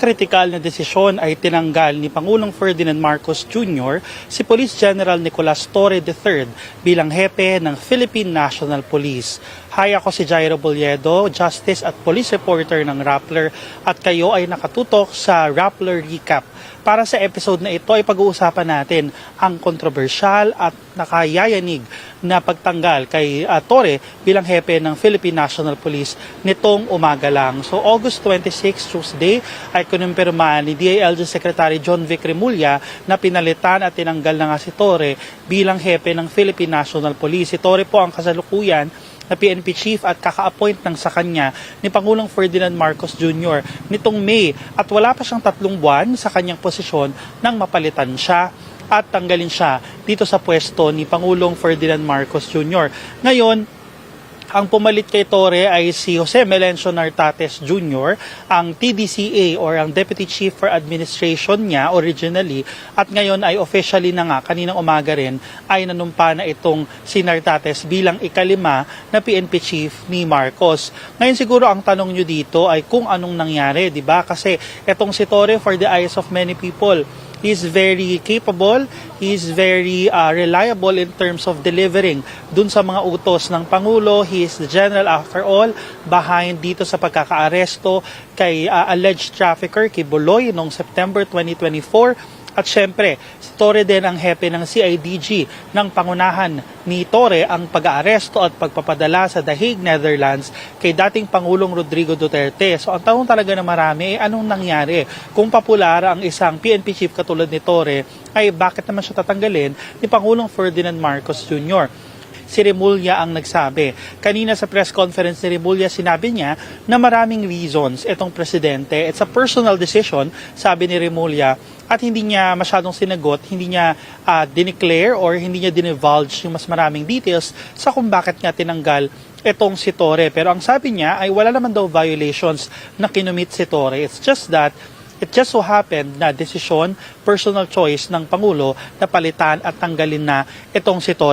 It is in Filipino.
kritikal na desisyon ay tinanggal ni Pangulong Ferdinand Marcos Jr. si Police General Nicolas Torre III bilang hepe ng Philippine National Police. Hi, ako si Jairo Boliedo, Justice at Police Reporter ng Rappler at kayo ay nakatutok sa Rappler Recap. Para sa episode na ito ay pag-uusapan natin ang kontrobersyal at nakayayanig na pagtanggal kay ah, Torre bilang hepe ng Philippine National Police nitong umaga lang. So August 26, Tuesday, ay kinumpirma ni DILG Secretary John Vic Remulla na pinalitan at tinanggal na nga si Torre bilang hepe ng Philippine National Police. Si Torre po ang kasalukuyan na PNP chief at kaka-appoint ng sa kanya ni Pangulong Ferdinand Marcos Jr. nitong May at wala pa siyang tatlong buwan sa kanyang posisyon nang mapalitan siya at tanggalin siya dito sa pwesto ni Pangulong Ferdinand Marcos Jr. Ngayon, ang pumalit kay Torre ay si Jose Melencio Nartates Jr., ang TDCA or ang Deputy Chief for Administration niya originally at ngayon ay officially na nga kaninang umaga rin ay nanumpa na itong si Nartates bilang ikalima na PNP Chief ni Marcos. Ngayon siguro ang tanong nyo dito ay kung anong nangyari, di ba? Kasi itong si Torre for the eyes of many people He's very capable, he's very uh, reliable in terms of delivering dun sa mga utos ng Pangulo. He is the general after all behind dito sa pagkakaaresto kay uh, alleged trafficker kay Boloy noong September 2024. At syempre, si Torre din ang hepe ng CIDG ng pangunahan ni Torre ang pag-aaresto at pagpapadala sa The Hague, Netherlands kay dating Pangulong Rodrigo Duterte. So ang tanong talaga na marami, eh, anong nangyari? Kung popular ang isang PNP chief katulad ni Torre, ay bakit naman siya tatanggalin ni Pangulong Ferdinand Marcos Jr.? Si Remulla ang nagsabi. Kanina sa press conference ni Remulla, sinabi niya na maraming reasons itong presidente. It's a personal decision, sabi ni Remulla, at hindi niya masyadong sinagot, hindi niya uh, dineclare or hindi niya dinivulge yung mas maraming details sa kung bakit nga tinanggal itong si Torre. Pero ang sabi niya ay wala naman daw violations na kinumit si Torre. It's just that It just so happened na desisyon, personal choice ng Pangulo na palitan at tanggalin na itong si Torre.